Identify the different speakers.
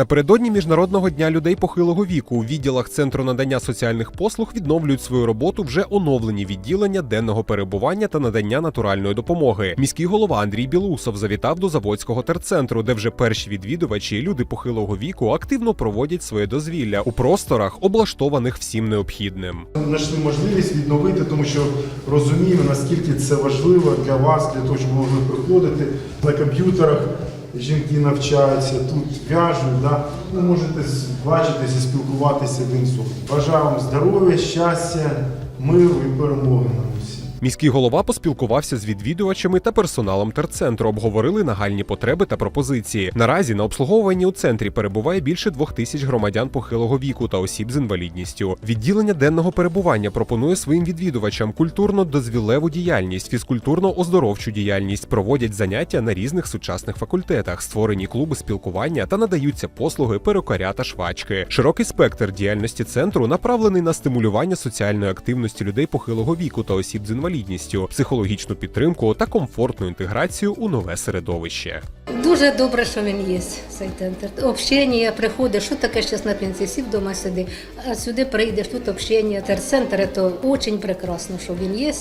Speaker 1: Напередодні міжнародного дня людей похилого віку у відділах центру надання соціальних послуг відновлюють свою роботу вже оновлені відділення денного перебування та надання натуральної допомоги. Міський голова Андрій Білусов завітав до заводського терцентру, де вже перші відвідувачі, люди похилого віку, активно проводять своє дозвілля у просторах, облаштованих всім необхідним.
Speaker 2: Знайшли можливість відновити, тому що розуміємо, наскільки це важливо для вас, для того, щоб могли приходити на комп'ютерах. Жінки навчаються, тут в'яжуть, да? ви можете бачитися, бачитися, спілкуватися один з одним. Бажаю вам здоров'я, щастя, миру і перемоги.
Speaker 1: Міський голова поспілкувався з відвідувачами та персоналом терцентру, обговорили нагальні потреби та пропозиції. Наразі на обслуговуванні у центрі перебуває більше двох тисяч громадян похилого віку та осіб з інвалідністю. Відділення денного перебування пропонує своїм відвідувачам культурно-дозвілеву діяльність, фізкультурно-оздоровчу діяльність, проводять заняття на різних сучасних факультетах, створені клуби спілкування та надаються послуги перукаря та швачки. Широкий спектр діяльності центру направлений на стимулювання соціальної активності людей похилого віку та осіб з інвалідністю, психологічну підтримку та комфортну інтеграцію у нове середовище.
Speaker 3: Дуже добре, що він є, цей центр. Общення, приходиш, що таке зараз на пенсії, всі вдома сиди, а сюди прийдеш, тут общення, терцентр, це дуже прекрасно, що він є.